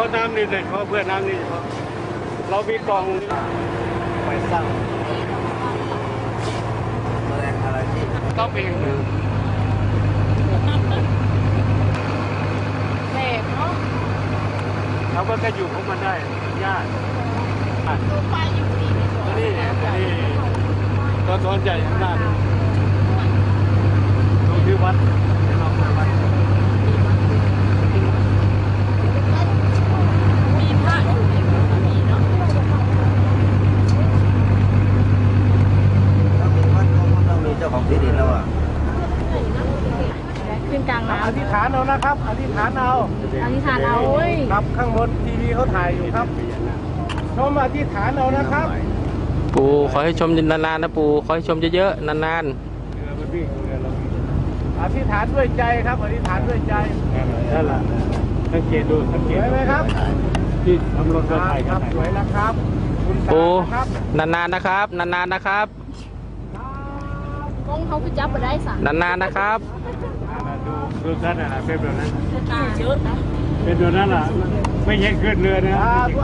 นี่โดยเฉพาะเพื่อนน้ำนี่เฉพาะเรามีกล่องไปสร้างแมลงอะไรที่ต้องเป็นอย่างอื่นแหลกเนาะเขาก็จะอยู่ของมันได้ยากอะดูไปอยู่ดีในสวตัวนนี้ตัวนี้ตัวตนใหญ่ข้างหน้าดูตรงที่วัดเดี๋ยวเราไปวัด มีพระอยู่ในมือมีเนาะ ถ้ามีวัดก็ต้องมีเจ้าของที่ดินแล้วอะ ขึ้นกลางน้ำ อ ธิษฐานเอานะครับ อธิษฐานเอา อธิษฐานเอาเว้ยครับข้างบนทีวีเขาถ่ายอยู่ครับ ชมอธิษฐานเอานะครับ ปูขอให้ชมนานๆนะปูขอให้ชมเยอะๆนานเรือมันวิ่งเรือเราอธิษฐานด้วยใจครับ อธิษฐานด้วยใจนั่นแหละสังเกตดูสังเกตไหมครับที่ทำรถถ่ายครับสวยนะครับคุณๆตาปูครับนานๆนะครับนานๆนะครับกงเขาคือจับไปได้สั่งนานๆนะครับดู ดูท่านน่ะเป็นแบบนั้นตาเยอะนะเป็นแบบนั้นล่ะไม่ใช่ขึ้นเรือนะ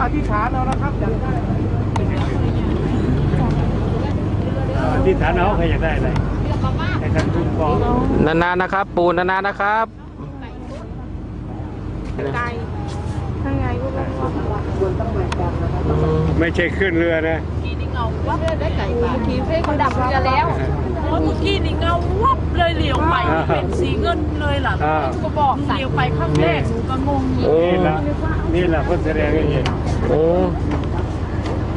อธิษฐานเอานะครับอยากได้อธิษฐานเอาใครอยากได้อะไรให้ท่านคุ้มครองนานๆนะครับ ปูนานๆนะครับไกลข้างในพวกเราไม่ใช่ขึ้นเรือนะกีนี่เงาวับได้ไก่ป่าทีเพ่เขาดับเรือแล้ว เมื่อกี้นี่เงาวับเลยเหลียวไปเป็นสีเงินเลยล่ะอ่าก็บอกเหลียวไปข้างแรกก็งงอยู่โอ้นี่แหละนี่แหละเพื่อแสดงให้เห็นโอ้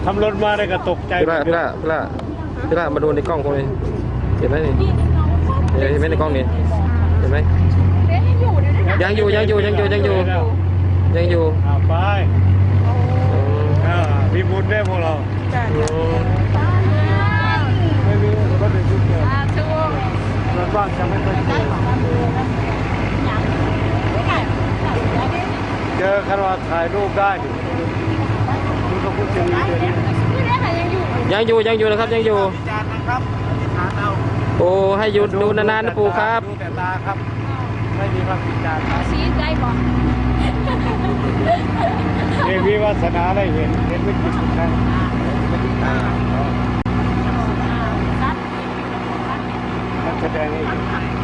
ทำรถมาได้ก็ตกใจพี่ละพี่ละพี่ละพี่ละมาดูในกล้องผมเลยเห็นไหมนี่เห็นไหมในกล้องนี่ เห็นไหม เอ๊ะอยู่เดี๋ยวนี้ยังอยู่ยังอยู่ยังอยู่ยังอยู่ ยังอยู่อ่าไปอืมอ่ามีบุญได้พวกเราอืมไม่มีรถเป็นชุดเดียว อ่าชัวร์ รถบ้านจะไม่ค่อยเจอเจอคันว่าถ่ายรูปได้อยู่นี่ก็พูดถึงเดี๋ยวนี้ยังอยู่ยังอยู่นะครับยังอยู่จานนะครับอธิษฐานเอาโอ้ให้หยุดดูนานๆนะปูครับดูแต่ตาครับ ไม่มีความผิดจานชี้ใจบอกเอวิวาสนาได้เห็นเห็นไม่ผิดทุกครั้ง มั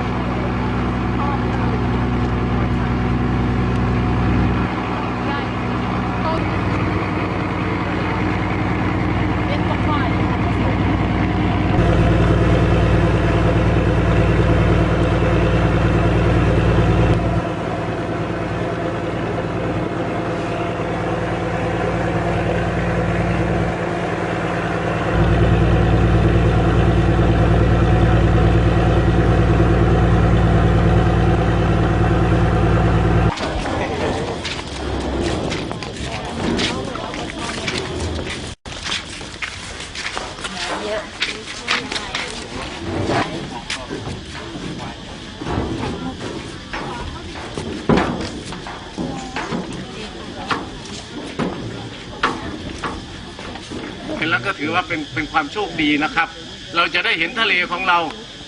แล้วก็ถือว่าเป็นเป็นความโชคดีนะครับ เราจะได้เห็นทะเลของเรา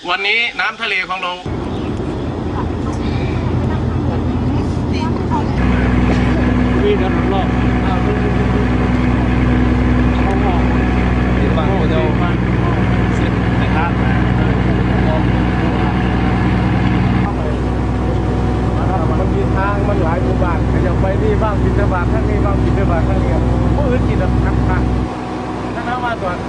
วันนี้น้ำทะเลของเราวิ่งกันรอบฟังเดียวฟังสร็นะครับมันมีทางมันหลายหมู่บ้านขยับไปนี่บ้างกินบาทข้างนี้บ้างกินบาทข้างนี้ผู้อื่นกินแล้วครับ Tòa án